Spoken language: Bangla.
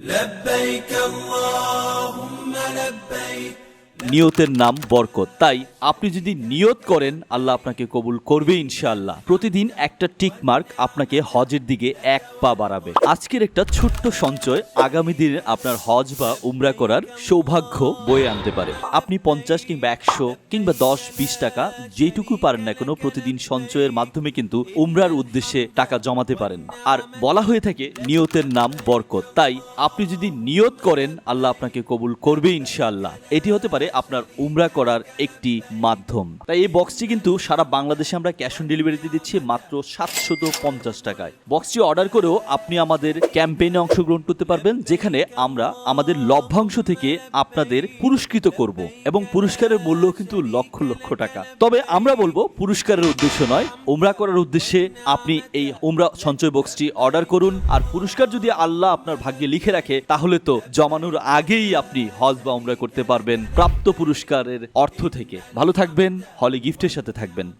لبيك اللهم لبيك নিয়তের নাম বরকত। তাই আপনি যদি নিয়ত করেন, আল্লাহ আপনাকে কবুল করবে ইনশাআল্লাহ। প্রতিদিন একটা টিক মার্ক আপনাকে হজের দিকে এক পা বাড়াবে। আজকের একটা ছোট্ট সঞ্চয় আগামী দিনে আপনার হজ বা উমরা করার সৌভাগ্য বয়ে আনতে পারে। আপনি পঞ্চাশ কিংবা একশো কিংবা দশ, বিশ টাকা যেটুকু পারেন না কোনো প্রতিদিন সঞ্চয়ের মাধ্যমে কিন্তু উমরার উদ্দেশ্যে টাকা জমাতে পারেন। আর বলা হয়ে থাকে নিয়তের নাম বরকত। তাই আপনি যদি নিয়ত করেন, আল্লাহ আপনাকে কবুল করবে ইনশাআল্লাহ। এটি হতে পারে আপনার উমরা করার একটি মাধ্যম। তাই এই বক্সটি কিন্তু সারা বাংলাদেশে আমরা ক্যাশ অন ডেলিভারিতে দিচ্ছি মাত্র সাতশত পঞ্চাশ টাকায়। বক্সটি অর্ডার করেও আপনি আমাদের ক্যাম্পেইনে অংশগ্রহণ করতে পারবেন, যেখানে আমরা আমাদের লভ্যাংশ থেকে আপনাদের পুরস্কৃত করব এবং পুরস্কারের মূল্য কিন্তু লক্ষ লক্ষ টাকা। তবে আমরা বলব, পুরস্কারের উদ্দেশ্য নয়, উমরা করার উদ্দেশ্যে আপনি এই উমরা সঞ্চয় বক্সটি অর্ডার করুন। আর পুরস্কার যদি আল্লাহ আপনার ভাগ্যে লিখে রাখে, তাহলে তো জমানোর আগেই আপনি হজ বা উমরা করতে পারবেন। প্রাপ্ত পুরস্কারের অর্থ থেকে। ভালো থাকবেন হলে গিফটের সাথে থাকবেন।